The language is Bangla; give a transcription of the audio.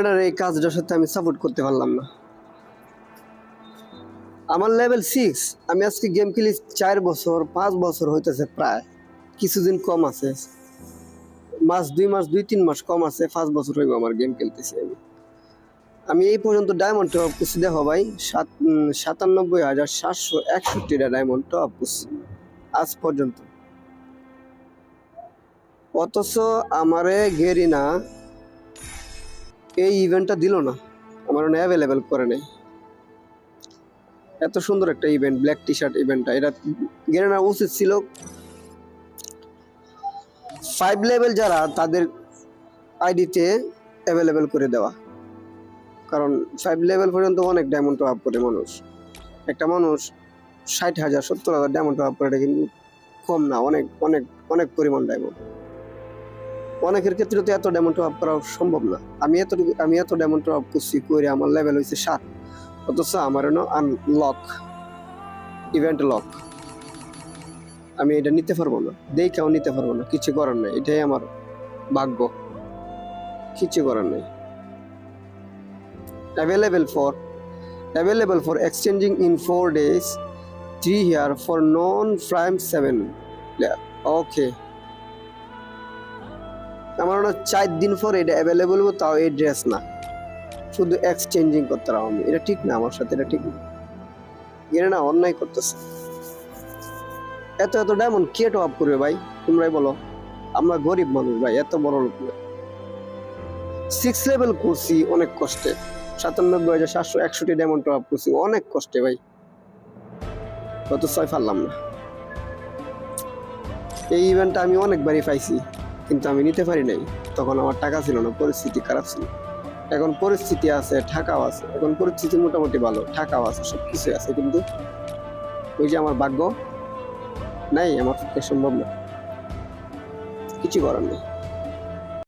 এটার এই কাজটার সাথে আমি সাপোর্ট করতে পারলাম না। আমার লেভেল সিক্স আমি আজকে গেম খেলি চার বছর, পাঁচ বছর হইতেছে প্রায়। কিছুদিন কম আছে। মাস দুই মাস, দুই তিন মাস কম আছে, পাঁচ বছর হইব আমার গেম খেলতেছি আমি। আমি এই পর্যন্ত ডায়মন্ড টপ করছি, দেখো ভাই, সাত সাতানব্বই হাজার সাতশো একষট্টিটা ডায়মন্ড টপ করছি, আজ পর্যন্ত। অথচ আমারে গেরিনা এই ইভেন্টটা দিল না। আমার অ্যাভেলেবেল করে নেই। এত সুন্দর একটা ইভেন্ট ব্ল্যাক টি শার্ট ইভেন্টটা এটা গেরিনা উচিত ছিল। ফাইভ লেভেল যারা, তাদের আইডিতে অ্যাভেলেবেল করে দেওয়া। কারণ ফাইভ লেভেল পর্যন্ত অনেক ডায়মন্ড আপ করে মানুষ। একটা মানুষ ষাট হাজার, সত্তর হাজার ডায়মন্ড আপ করে, এটা কিন্তু কম না। অনেক অনেক অনেক পরিমাণ ডায়মন্ড অনেকের ক্ষেত্রে তো এত ডায়মন্ড আপ করা সম্ভব না। আমি এত আমি এত ডায়মন্ড আপ করছি করে আমার লেভেল হয়েছে সাত। অথচ আমার লক ইভেন্ট লক আমি এটা নিতে পারব না। দেখেও নিতে পারব না। কিছু করার নেই। এটাই আমার ভাগ্য। কিছু করার নেই। Available for available for exchanging in four days three here for non prime seven okay আমার মনে চার দিন পর এটা অ্যাভেলেবল তাও এই ড্রেস না। শুধু এক্সচেঞ্জিং করতে আমি এটা ঠিক না আমার সাথে, এটা ঠিক না। এরা না অন্যায় করতেছে। এত এত ডায়মন্ড কে টপ করবে ভাই? তোমরাই বলো। আমরা গরিব মানুষ ভাই, এত বড় লোক না। সিক্স লেভেল করছি অনেক কষ্টে। সাতানব্বই হাজার সাতশো একষট্টি ডায়মন্ড টপ করছি অনেক কষ্টে ভাই। কত ছয় পারলাম না। এই ইভেন্টটা আমি অনেকবারই পাইছি। কিন্তু আমি নিতে পারি নাই। তখন আমার টাকা ছিল না, পরিস্থিতি খারাপ ছিল। এখন পরিস্থিতি আছে, ঠাকাও আছে। এখন পরিস্থিতি মোটামুটি ভালো, ঠাকাও আছে সব কিছু আছে। কিন্তু ওই যে আমার ভাগ্য নাই, আমার সম্ভব না। কিছু করার নেই।